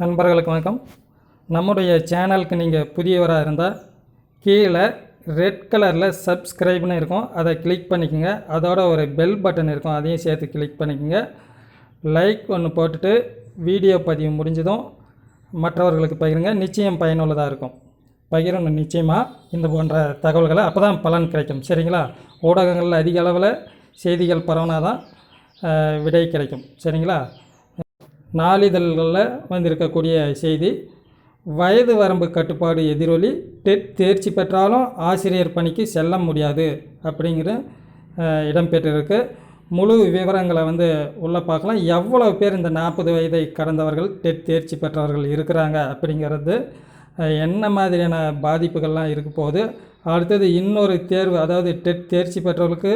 நண்பர்களுக்கு வணக்கம். நம்முடைய சேனலுக்கு நீங்கள் புதியவராக இருந்தால் கீழே ரெட் கலரில் சப்ஸ்கிரைப்னு இருக்கும். அதை கிளிக் பண்ணிக்கோங்க. அதோட ஒரு பெல் பட்டன் இருக்கும். அதையும் சேர்த்து கிளிக் பண்ணிக்கோங்க. லைக் ஒன்று போட்டுட்டு வீடியோ பதிவு முடிஞ்சதும் மற்றவர்களுக்கு பகிருங்க. நிச்சயம் பயனுள்ளதாக இருக்கும். பகிரணும் நிச்சயமாக இந்த போன்ற தகவல்களை அப்போ தான் பலன் கிடைக்கும். சரிங்களா? ஊடகங்களில் அதிக அளவில் செய்திகள் பரவுனா தான் விடை கிடைக்கும். சரிங்களா? நாளிதழ்களில் வந்திருக்கக்கூடிய செய்தி வயது வரம்பு கட்டுப்பாடு எதிரொலி டெட் தேர்ச்சி பெற்றாலும் ஆசிரியர் பணிக்கு செல்ல முடியாது அப்படிங்கிற இடம்பெற்றிருக்கு. முழு விவரங்களை வந்து உள்ளே பார்க்கலாம். எவ்வளோ பேர் இந்த நாற்பது வயதை கடந்தவர்கள் டெட் தேர்ச்சி பெற்றவர்கள் இருக்கிறாங்க அப்படிங்கிறது என்ன மாதிரியான பாதிப்புகள்லாம் இருக்க போகுது? அடுத்தது இன்னொரு தேர்வு அதாவது டெட் தேர்ச்சி பெற்றவர்களுக்கு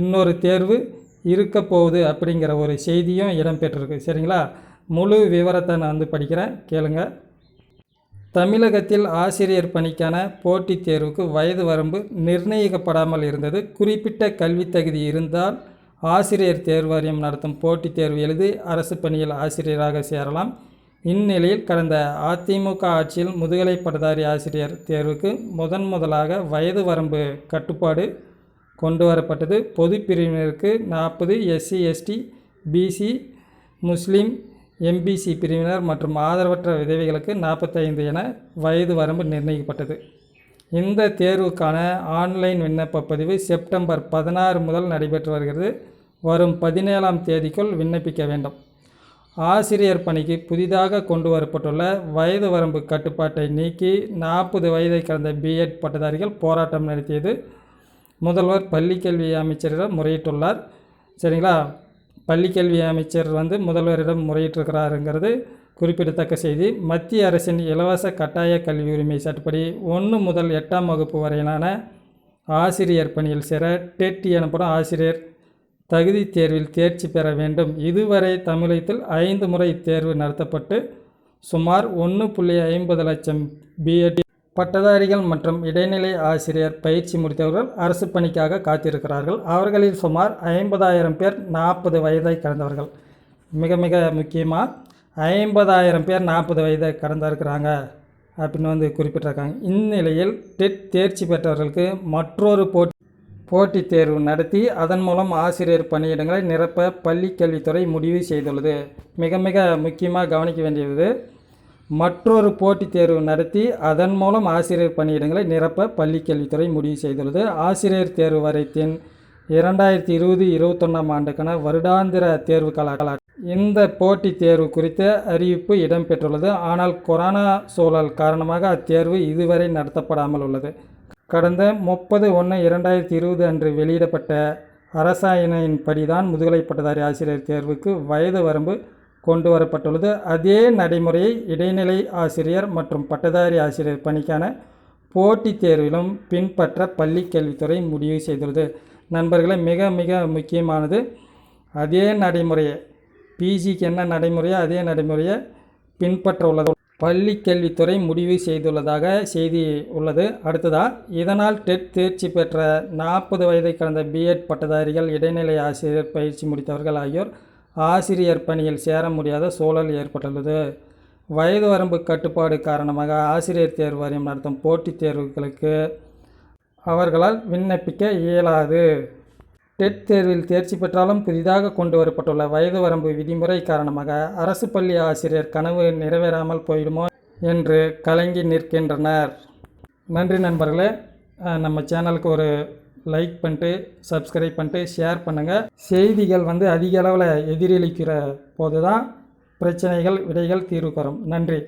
இன்னொரு தேர்வு இருக்க போகுது அப்படிங்கிற ஒரு செய்தியும் இடம்பெற்றிருக்கு. சரிங்களா? முழு விவரத்தை நான் வந்து படிக்கிறேன். கேளுங்க. தமிழகத்தில் ஆசிரியர் பணிக்கான போட்டித் தேர்வுக்கு வயது வரம்பு நிர்ணயிக்கப்படாமல் இருந்தது. குறிப்பிட்ட கல்வித் தகுதி இருந்தால் ஆசிரியர் தேர்வாரியம் நடத்தும் போட்டித் தேர்வு எழுதி அரசு பணியில் ஆசிரியராக சேரலாம். இந்நிலையில் கடந்த அதிமுக ஆட்சியில் முதுகலை பட்டதாரி ஆசிரியர் தேர்வுக்கு முதன் முதலாக வயது வரம்பு கட்டுப்பாடு கொண்டு வரப்பட்டது பொது பிரிவினருக்கு நாற்பது எஸ்சி எஸ்டி பிசி முஸ்லீம் எம்பிசி பிரிவினர் மற்றும் ஆதரவற்ற விதவைகளுக்கு நாற்பத்தைந்து என வயது வரம்பு நிர்ணயிக்கப்பட்டது. இந்த தேர்வுக்கான ஆன்லைன் விண்ணப்ப பதிவு செப்டம்பர் பதினாறு முதல் நடைபெற்று வருகிறது. வரும் பதினேழாம் தேதிக்குள் விண்ணப்பிக்க வேண்டும். ஆசிரியர் பணிக்கு புதிதாக கொண்டு வரப்பட்டுள்ள வயது வரம்பு கட்டுப்பாட்டை நீக்கி நாற்பது வயதை கடந்த பிஎட் பட்டதாரிகள் போராட்டம் நடத்தியது. முதல்வர் பள்ளிக்கல்வி அமைச்சரிடம் முறையிட்டுள்ளார். சரிங்களா? பள்ளிக்கல்வி அமைச்சர் வந்து முதல்வரிடம் முறையிட்டிருக்கிறாருங்கிறது குறிப்பிடத்தக்க செய்தி. மத்திய அரசின் இலவச கட்டாய கல்வி உரிமை சட்டப்படி ஒன்று முதல் எட்டாம் வகுப்பு வரையிலான ஆசிரியர் பணியில் சேர டெட் எனப்படும் ஆசிரியர் தகுதி தேர்வில் தேர்ச்சி பெற வேண்டும். இதுவரை தமிழகத்தில் ஐந்து முறை தேர்வு நடத்தப்பட்டு சுமார் ஒன்று புள்ளி ஐம்பது லட்சம் பிஎட் பட்டதாரிகள் மற்றும் இடைநிலை ஆசிரியர் பயிற்சி முடித்தவர்கள் அரசு பணிக்காக காத்திருக்கிறார்கள். அவர்களில் சுமார் ஐம்பதாயிரம் பேர் நாற்பது வயதை கடந்தவர்கள். மிக மிக முக்கியமாக ஐம்பதாயிரம் பேர் நாற்பது வயதை கடந்திருக்கிறாங்க அப்படின்னு வந்து குறிப்பிட்டிருக்காங்க. இந்நிலையில் டெட் தேர்ச்சி பெற்றவர்களுக்கு மற்றொரு போட்டி போட்டித் தேர்வு நடத்தி அதன் மூலம் ஆசிரியர் பணியிடங்களை நிரப்ப பள்ளி கல்வித்துறை முடிவு செய்துள்ளது. மிக மிக முக்கியமாக கவனிக்க வேண்டியது மற்றொரு போட்டித் தேர்வு நடத்தி அதன் மூலம் ஆசிரியர் பணியிடங்களை நிரப்ப பள்ளிக் கல்வித்துறை முடிவு செய்துள்ளது. ஆசிரியர் தேர்வு வரைத்தின் இரண்டாயிரத்தி இருபது இருபத்தொன்னாம் ஆண்டுக்கான வருடாந்திர தேர்வு கால இந்த போட்டித் தேர்வு குறித்த அறிவிப்பு இடம்பெற்றுள்ளது. ஆனால் கொரோனா சூழல் காரணமாக அத்தேர்வு இதுவரை நடத்தப்படாமல் உள்ளது. கடந்த முப்பது ஒன்று இரண்டாயிரத்தி இருபது அன்று வெளியிடப்பட்ட அரசாணையின்படி தான் முதுகலை பட்டதாரி ஆசிரியர் தேர்வுக்கு வயது வரம்பு கொண்டு வரப்பட்டுள்ளது அதே நடைமுறையை இடைநிலை ஆசிரியர் மற்றும் பட்டதாரி ஆசிரியர் பணிக்கான போட்டித் தேர்விலும் பின்பற்ற பள்ளி கல்வித்துறை முடிவு செய்துள்ளது. நண்பர்களே மிக மிக முக்கியமானது அதே நடைமுறையை பிஜிக்கு என்ன நடைமுறையோ அதே நடைமுறையை பின்பற்ற உள்ளது. பள்ளி கல்வித்துறை முடிவு செய்துள்ளதாக செய்தி உள்ளது. அடுத்ததாக இதனால் டெட் தேர்ச்சி பெற்ற நாற்பது வயதை கடந்த பிஎட் பட்டதாரிகள் இடைநிலை ஆசிரியர் பயிற்சி முடித்தவர்கள் ஆகியோர் ஆசிரியர் பணியில் சேர முடியாத சூழல் ஏற்பட்டுள்ளது. வயது வரம்பு கட்டுப்பாடு காரணமாக ஆசிரியர் தேர்வு வாரியம் நடத்தும் போட்டித் தேர்வுகளுக்கு அவர்களால் விண்ணப்பிக்க இயலாது. டெட் தேர்வில் தேர்ச்சி பெற்றாலும் புதிதாக கொண்டு வரப்பட்டுள்ள வயது வரம்பு விதிமுறை காரணமாக அரசு பள்ளி ஆசிரியர் கனவு நிறைவேறாமல் போயிடுமோ என்று கலங்கி நிற்கின்றனர். நன்றி நண்பர்களே. நம்ம சேனலுக்கு ஒரு லைக் பண்ணிட்டு சப்ஸ்கிரைப் பண்ணிட்டு ஷேர் பண்ணுங்கள் செய்திகள் வந்து அதிக அளவில் எதிரொலிக்கிற போது தான் பிரச்சனைகள் விடைகள் தீர்வு பெறும் நன்றி.